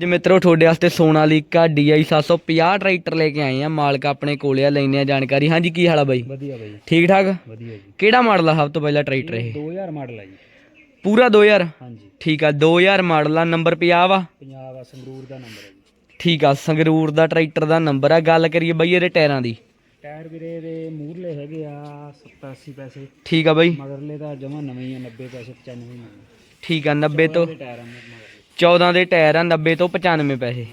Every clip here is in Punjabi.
ਜੀ ਮਿੱਤਰੋ ਤੁਹਾਡੇ ਵਾਸਤੇ ਸੋਨਾਲੀਕਾ DI 750 ਟਰੈਕਟਰ ਲੈ ਕੇ ਆਏ ਆ। ਮਾਲਕ ਆਪਣੇ ਕੋਲੇ ਆ ਲੈਣੇ ਆ ਜਾਣਕਾਰੀ। ਹਾਂਜੀ ਕੀ ਹਾਲ ਆ ਬਾਈ? ਵਧੀਆ ਬਾਈ। ਠੀਕ ਠਾਕ? ਵਧੀਆ ਜੀ। ਕਿਹੜਾ ਮਾਡਲ ਆ ਸਭ ਤੋਂ ਪਹਿਲਾਂ ਟਰੈਕਟਰ ਇਹ? 2000 ਮਾਡਲ ਹੈ ਜੀ। ਪੂਰਾ 2000 ਹਾਂਜੀ। ਠੀਕ ਆ 2000 ਮਾਡਲ ਆ ਨੰਬਰ 50 ਆ ਪੰਜਾਬ ਆ ਸੰਗਰੂਰ ਦਾ ਨੰਬਰ ਹੈ ਜੀ। ਠੀਕ ਆ ਸੰਗਰੂਰ ਦਾ ਟਰੈਕਟਰ ਦਾ ਨੰਬਰ ਆ। ਗੱਲ ਕਰੀਏ ਬਾਈ ਇਹਦੇ ਟਾਇਰਾਂ ਦੀ। ਟਾਇਰ ਵੀਰੇ ਦੇ ਮੂਰਲੇ ਹੈਗੇ ਆ 70 80 ਪੈਸੇ। ਠੀਕ ਆ ਬਾਈ। ਮਗਰਲੇ ਦਾ ਜਮਾ ਨਵੇਂ ਆ 90 ਪੈਸੇ 95 ਨਵੇਂ। ਠੀਕ ਆ 90 ਤੋਂ ਟਾਇਰ ਆ 14 ਦੇ ਟਾਇਰ ਆ 90 ਤੋਂ 95 ਪੈਸੇ।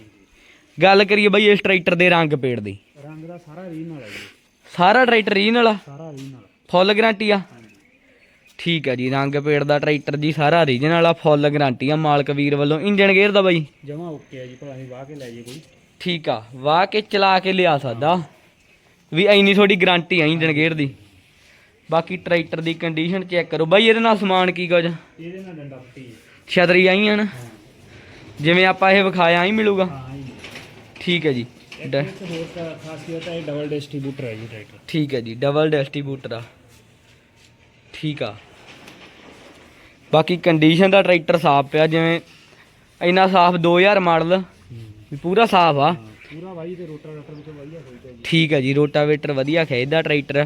ਗੱਲ ਕਰੀਏ ਬਾਈ ਇਸ ਟਰੈਕਟਰ ਦੇ ਰੰਗ ਪੇੜ ਦੀ। ਰੰਗ ਦਾ ਸਾਰਾ ਰੀਨਲ ਹੈ ਜੀ। ਸਾਰਾ ਟਰੈਕਟਰ ਰੀਨਲ ਆ ਸਾਰਾ ਰੀਨਲ ਫੁੱਲ ਗਾਰੰਟੀ ਆ? ਠੀਕ ਆ ਜੀ ਰੰਗ ਪੇੜ ਦਾ ਟਰੈਕਟਰ ਜੀ ਸਾਰਾ ਓਰੀਜਨਲ ਆ ਫੁੱਲ ਗਾਰੰਟੀ ਆ ਮਾਲਕ ਵੀਰ ਵੱਲੋਂ ਇੰਜਨ ਗੇਅਰ ਦਾ ਬਾਈ। ਜਮਾ ਓਕੇ ਆ ਜੀ ਭਲਾ ਅਸੀਂ ਵਾਹ ਕੇ ਲੈ ਜੇ ਕੋਈ। ਠੀਕ ਆ ਵਾਹ ਕੇ ਚਲਾ ਕੇ ਲਿਆ ਸਕਦਾ ਵੀ ਐਨੀ ਥੋੜੀ ਗਾਰੰਟੀ ਆ ਇੰਜਨ ਗੇਅਰ ਦੀ। ਬਾਕੀ ਟਰੈਕਟਰ ਦੀ ਕੰਡੀਸ਼ਨ ਚੈੱਕ ਕਰੋ। ਬਾਈ ਇਹਦੇ ਨਾਲ ਸਮਾਨ ਕੀ ਕੁਝ? ਇਹਦੇ ਨਾਲ ਡੰਡਾ ਹੈ ਛਤਰੀ ਆਈਆਂ ਨਾ? ਜਿਵੇਂ ਆਪਾਂ ਇਹ ਵਿਖਾਇਆ ਹੀ ਮਿਲੂਗਾ? ਹਾਂ ਜੀ ਠੀਕ ਹੈ ਜੀ। ਇੱਕ ਡ- ਇੱਕ ਹੋਰ ਤਾਂ ਖਾਸੀਅਤ ਹੈ ਇਹ ਡਬਲ ਡਿਸਟ੍ਰੀਬਿਊਟਰ ਹੈ ਜੀ ਟਰੈਕਟਰ ਠੀਕ ਹੈ ਜੀ ਡਬਲ ਡਿਸਟ੍ਰੀਬਿਊਟਰ ਆ। ਠੀਕ ਆ। ਬਾਕੀ ਕੰਡੀਸ਼ਨ ਦਾ ਟਰੈਕਟਰ ਸਾਫ਼ ਪਿਆ ਜਿਵੇਂ ਇੰਨਾ ਸਾਫ਼ 2000 ਮਾਡਲ ਵੀ ਪੂਰਾ ਸਾਫ਼ ਆ। ਪੂਰਾ ਵਾਈ ਤੇ ਰੋਟਰ ਰੋਟਰ ਵਿੱਚ ਵਧੀਆ ਹੋਈ ਜੀ। ਠੀਕ ਹੈ ਜੀ ਰੋਟਾਵੇਟਰ ਵਧੀਆ ਖੇਡਦਾ ਟਰੈਕਟਰ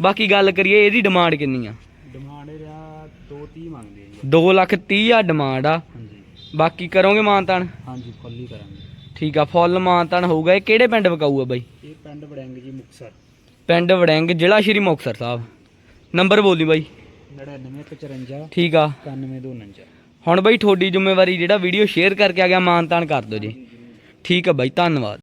ਬਾਕੀ ਗੱਲ ਕਰੀਏ ਇਹਦੀ ਡਿਮਾਂਡ ਕਿੰਨੀ ਆ? ਡਿਮਾਂਡ ਇਹਦਾ 230 ਮੰਗਦੇ ਜੀ। 2 ਲੱਖ 30 ਆ ਡਿਮਾਂਡ ਆ। ਹਾਂਜੀ। ਬਾਕੀ ਕਰੋਗੇ ਮਾਨਤਾਨ? ਹਾਂਜੀ ਫੁੱਲ ਹੀ ਕਰਾਂਗੇ। ਠੀਕ ਆ ਫੁੱਲ ਮਾਨਤਾਨ ਹੋਊਗਾ। ਇਹ ਕਿਹੜੇ ਪਿੰਡ ਵਿਕਾਊ ਆ ਬਾਈ? ਇਹ ਪਿੰਡ ਬੜਿੰਗ ਜੀ ਮੁਕਸਰ ਪਿੰਡ ਵੜੈਂਗ ਜ਼ਿਲ੍ਹਾ ਸ਼੍ਰੀ ਮੁਕਤਸਰ ਸਾਹਿਬ। ਨੰਬਰ ਬੋਲੀ ਬਾਈ। 9954 ਠੀਕ ਆ। 9249 ਹੁਣ ਬਾਈ ਤੁਹਾਡੀ ਜ਼ਿੰਮੇਵਾਰੀ ਜਿਹੜਾ ਵੀਡੀਓ ਸ਼ੇਅਰ ਕਰਕੇ ਆ ਗਿਆ ਮਾਨਤਾਨ ਕਰ ਦਿਓ ਜੀ। ਠੀਕ ਆ ਬਾਈ ਧੰਨਵਾਦ।